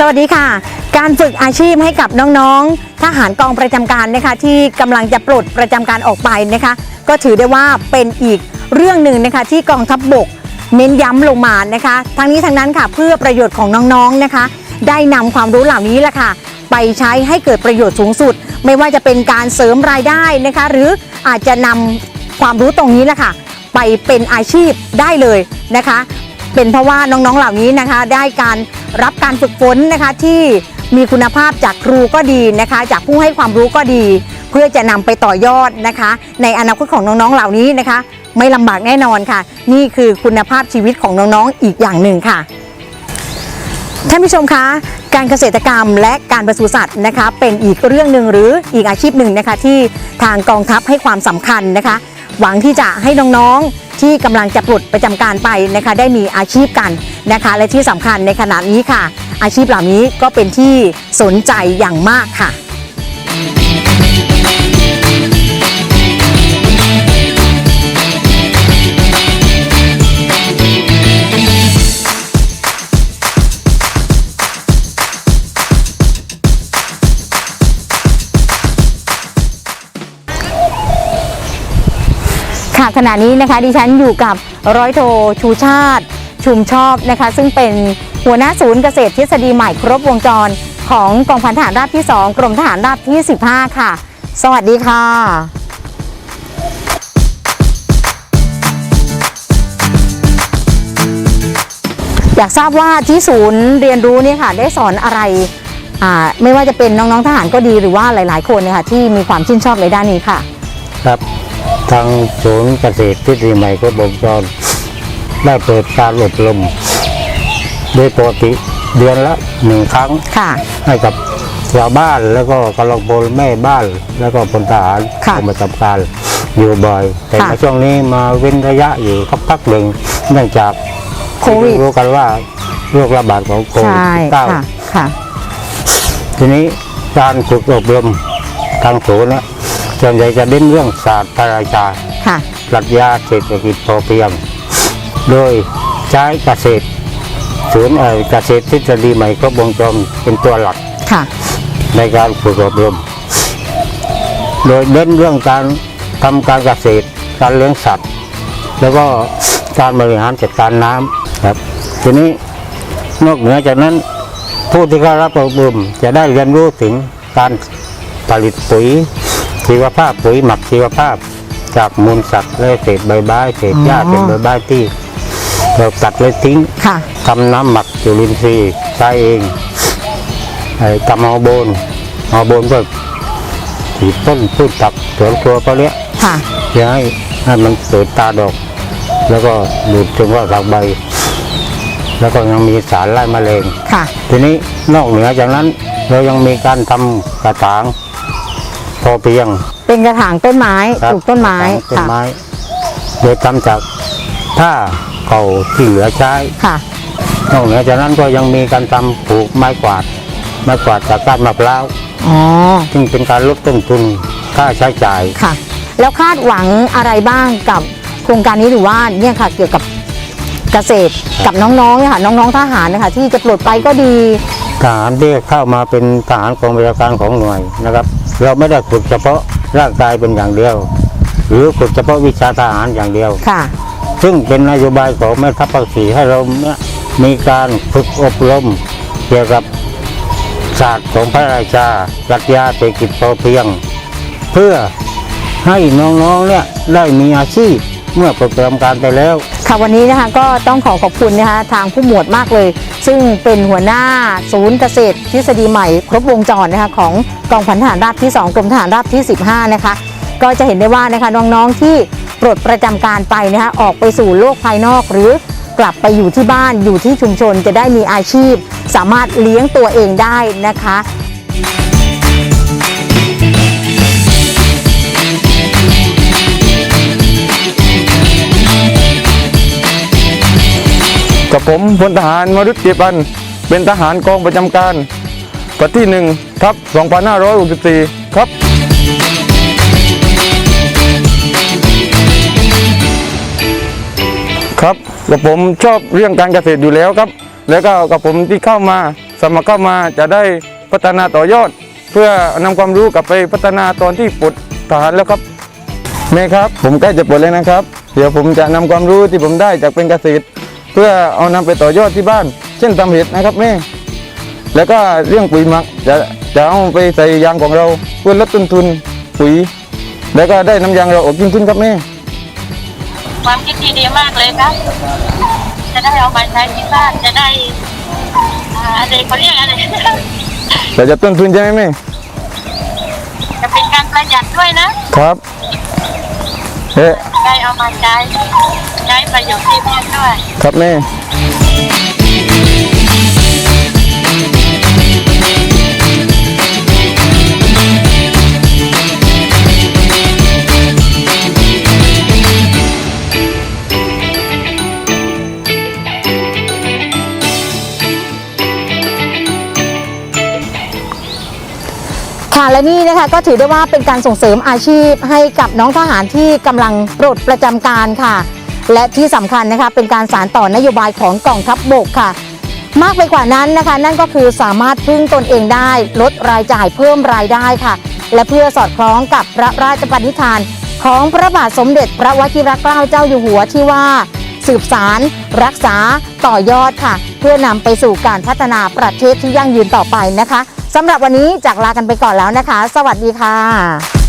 สวัสดีค่ะ การฝึกอาชีพให้กับน้องๆ ทหารกองประจำการนะคะที่กำลังจะปลดประจำการออกไปนะคะ ก็ถือได้ว่าเป็นอีกเรื่องหนึ่งนะคะที่กองทัพบบกเน้นย้ำลงมานะคะ ทั้งนี้ทั้งนั้นค่ะเพื่อประโยชน์ของน้องๆนะคะ ได้นำความรู้เหล่านี้แหละค่ะ ไปใช้ให้เกิดประโยชน์สูงสุด ไม่ว่าจะเป็นการเสริมรายได้นะคะ หรืออาจจะนำความรู้ตรงนี้แหละค่ะ ไปเป็นอาชีพได้เลยนะคะ เป็นเพราะว่าน้องๆเหล่านี้นะคะ ได้การรับการฝึกฝนนะคะที่มีคุณภาพจากครูก็ดีนะคะ จากผู้ให้ความรู้ก็ดี เพื่อจะนำไปต่อยอดนะคะ ในอนาคตของน้องๆเหล่านี้นะคะ ไม่ลำบากแน่นอนค่ะ นี่คือคุณภาพชีวิตของน้องๆอีกอย่างหนึ่งค่ะท่านผู้ชมคะการเกษตรกรรมและการปศุสัตว์นะคะ เป็นอีกเรื่องหนึ่งหรืออีกอาชีพหนึ่งนะคะ ที่ทางกองทัพให้ความสำคัญนะคะ หวังที่จะให้น้องๆที่กำลังจะปลดประจำการไปนะคะได้มีอาชีพกันนะคะ และที่สำคัญในขณะนี้ค่ะ อาชีพเหล่านี้ก็เป็นที่สนใจอย่างมากค่ะ ค่ะขณะนี้นะคะดิฉันอยู่กับร้อยโทชูชาติ ชุมชอบนะคะ ซึ่งเป็นหัวหน้าศูนย์เกษตรทฤษฎีใหม่ครบวงจร ของกองพันทหารราบที่ 2 กรมทหารราบที่ 15 ค่ะ สวัสดีค่ะ อยากทราบว่าที่ศูนย์เรียนรู้เนี่ยค่ะได้สอนอะไรไม่ว่าจะเป็นน้องๆทหารก็ดีหรือว่าหลาย ๆ คนเนี่ยค่ะที่มีความชื่นชอบในด้านนี้ค่ะ ครับ ทางศูนย์เกษตรทฤษฎีใหม่ก็บงจรได้เปิดการอบรมโดยปกติเดือนละหนึ่งครั้งค่ะให้กับชาวบ้านแล้วก็กำลังพลแม่บ้านแล้วก็พลทหารค่ะ เข้ามาทำการอยู่บ่อย แต่ค่ะ ในช่วงนี้มาเว้นระยะอยู่สักพักหนึ่งเนื่องจากโควิดรู้กันว่าโรคระบาดของโควิดใช่เก้า ค่ะค่ะ ทีนี้การฝึกอบรมทางศูนย์เนี่ย ส่วนใหญ่จะเน้นเรื่องศาสตร์พระราชาค่ะปรัชญาเศรษฐกิจพอเพียง โดยใช้เกษตรศูนย์เอ่อเกษตรทฤษฎีใหม่ครบวงจรเป็นตัวหลักค่ะ ในการฝึกอบรม โดยเน้นเรื่องการทำการเกษตร การเลี้ยงสัตว์ แล้วก็การบริหารจัดการน้ำครับ ทีนี้นอกเหนือจากนั้นผู้ที่เข้ารับอบรมจะได้เรียนรู้ถึงการผลิตปุ๋ย ชีวภาพปุ๋ยหมักชีวภาพ จากมูลสัตว์และเศษใบไม้เศษหญ้าอ๋อ เศษใบไม้ที่เราตัดและทิ้งค่ะ ทำน้ำหมักจุลินทรีย์ใช้เองไอ้ทำฮอร์โมนฮอร์โมนก็ฉีดต้นพืชผักสวนครัวก็เลี้ย ค่ะ เพื่อให้ให้มันเกิดตาดอก แล้วก็ดูดถึงว่าหลักใบ แล้วก็ยังมีสารไล่แมลงค่ะ ทีนี้นอกเหนือจากนั้น เรายังมีการทำกระถางพ อเพียง เป็นกระถางต้นไม้ครับปลูกต้นไม้กระถางต้นค่ะไม้โดยทำจากผ้าเก่าที่เหลือใช้ ค่ะ นอกเหนือจากนั้นก็ยังมีการทำปลูกไม้กวาด ไม้กวาดจากก้านมะพร้าวอ๋อ ซึ่งเป็นการลดต้นทุนค่าใช้จ่าย ค่ะ แล้วคาดหวังอะไรบ้างกับโครงการนี้หรือว่าเนี่ยค่ะ เกี่ยวกับเกษตรกับน้องๆเนี่ยค่ะ น้องๆทหารนะคะที่จะปลดไปก็ดี ทหารที่เข้ามาเป็นทหารกองบัญชาการของหน่วยนะครับ เราไม่ได้ฝึกเฉพาะร่างกายเป็นอย่างเดียว หรือฝึกเฉพาะวิชาทหารอย่างเดียว ค่ะ ซึ่งเป็นนโยบายของแม่ทัพภาคสี่ให้เราเนี่ยมีการฝึกอบรมเกี่ยวกับศาสตร์ของพระราชาปรัชญาเศรษฐกิจพอเพียง เพื่อให้น้องๆเนี่ยได้มีอาชีพเมื่อประจำการไปแล้ว ค่ะวันนี้นะคะก็ต้องขอขอบคุณนะคะทางผู้หมวดมากเลย ซึ่งเป็นหัวหน้าศูนย์เกษตรทฤษฎีใหม่ ครบวงจรนะคะของกองพันทหารราบที่ 2 กรมทหารราบที่ 15 นะคะ ก็จะเห็นได้ว่านะคะน้องๆที่ปลดประจำการไปนะคะออกไปสู่โลกภายนอกหรือกลับไปอยู่ที่บ้านอยู่ที่ชุมชนจะได้มีอาชีพ สามารถเลี้ยงตัวเองได้นะคะ กับผมพลทหารมรุษเกียรติพันธ์เป็นทหารกองประจำการปฏิหนึ่งทับ2564ครับ ครับกับผมชอบเรื่องการเกษตรอยู่แล้วครับ แล้วก็กับผมที่เข้ามา สมัครเข้ามาจะได้พัฒนาต่อยอด เพื่อนำความรู้กลับไปพัฒนาตอนที่ปลดทหารแล้วครับแม่ครับ ผมใกล้จะปลดแล้วนะครับ เดี๋ยวผมจะนำความรู้ที่ผมได้จากเป็นเกษตร พื่อเอานำไปต่อยอดที่บ้าน เช่นทำเห็ดนะครับแม่แล้วก็เรื่องปุ๋ยหมักจะจะเอาไปใส่ยางของเราเพื่อลดต้นทุนปุ๋ย แล้วก็ได้น้ำยางเราออกยิ่งขึ้นครับแม่ความคิดที่ดีมากเลยครับ จะได้เอามาใช้ที่บ้านจะได้อ่าอะไรเขาเรียกอะไรแต่จะต้นทุนใช่ไหมแม่จะเป็นการประหยัดด้วยนะครับ เอ๊ะได้เอามาใช้ใช้ประโยชน์ที่บ้านด้วย ครับแม่ และนี่นะคะก็ถือได้ว่าเป็นการส่งเสริมอาชีพให้กับน้องทหารที่กำลังปลดประจำการค่ะ และที่สำคัญนะคะเป็นการสานต่อนโยบายของกองทัพบบกค่ะ มากไปกว่านั้นนะคะ นั่นก็คือสามารถพึ่งตนเองได้ ลดรายจ่ายเพิ่มรายได้ค่ะ และเพื่อสอดคล้องกับพระราชปณิธาน ของพระบาทสมเด็จพระวชิรเกล้าเจ้าอยู่หัวที่ว่า สืบสารรักษาต่อยอดค่ะ เพื่อนำไปสู่การพัฒนาประเทศที่ยั่งยืนต่อไปนะคะ สำหรับวันนี้จากลากันไปก่อนแล้วนะคะ สวัสดีค่ะ